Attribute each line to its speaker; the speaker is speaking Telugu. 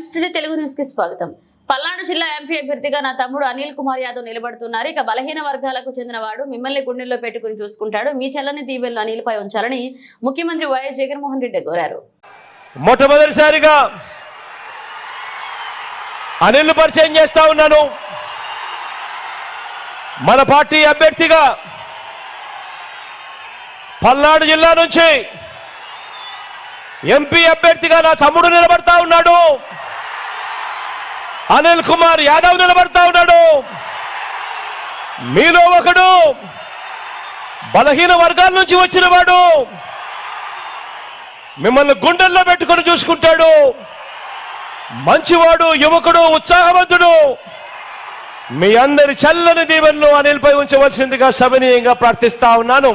Speaker 1: టైమ్స్ టుడే తెలుగు న్యూస్కి స్వాగతం. పల్నాడు జిల్లా ఎంపీ అభ్యర్థిగా నా తమ్ముడు అనిల్ కుమార్ యాదవ్ నిలబడుతున్నారు. ఇక బలహీన వర్గాలకు చెందినవాడు మిమ్మల్ని గుండెల్లో పెట్టుకుని చూసుకుంటాడు. మీ చెల్లని దీవెల్లో అనిల్పై ఉంచాలని ముఖ్యమంత్రి వైఎస్ జగన్మోహన్ రెడ్డి కోరారు.
Speaker 2: మొట్టమొదటిసారిగా అనిల్ పరిచయం చేస్తా ఉన్నాను. మన పార్టీ అభ్యర్థిగా పల్నాడు జిల్లా నుంచి ఎంపీ అభ్యర్థిగా నా తమ్ముడు నిలబడతా ఉన్నాడు. అనిల్ కుమార్ యాదవ్ నిలబడతా ఉన్నాడు. మీలో ఒకడు బలహీన వర్గాల నుంచి వచ్చినవాడు మిమ్మల్ని గుండెల్లో పెట్టుకొని చూసుకుంటాడు. మంచివాడు యువకుడు ఉత్సాహవంతుడు. మీ అందరి చల్లని దీవెనలు అనిల్పై ఉంచవలసిందిగా సభనీయంగా ప్రార్థిస్తా ఉన్నాను.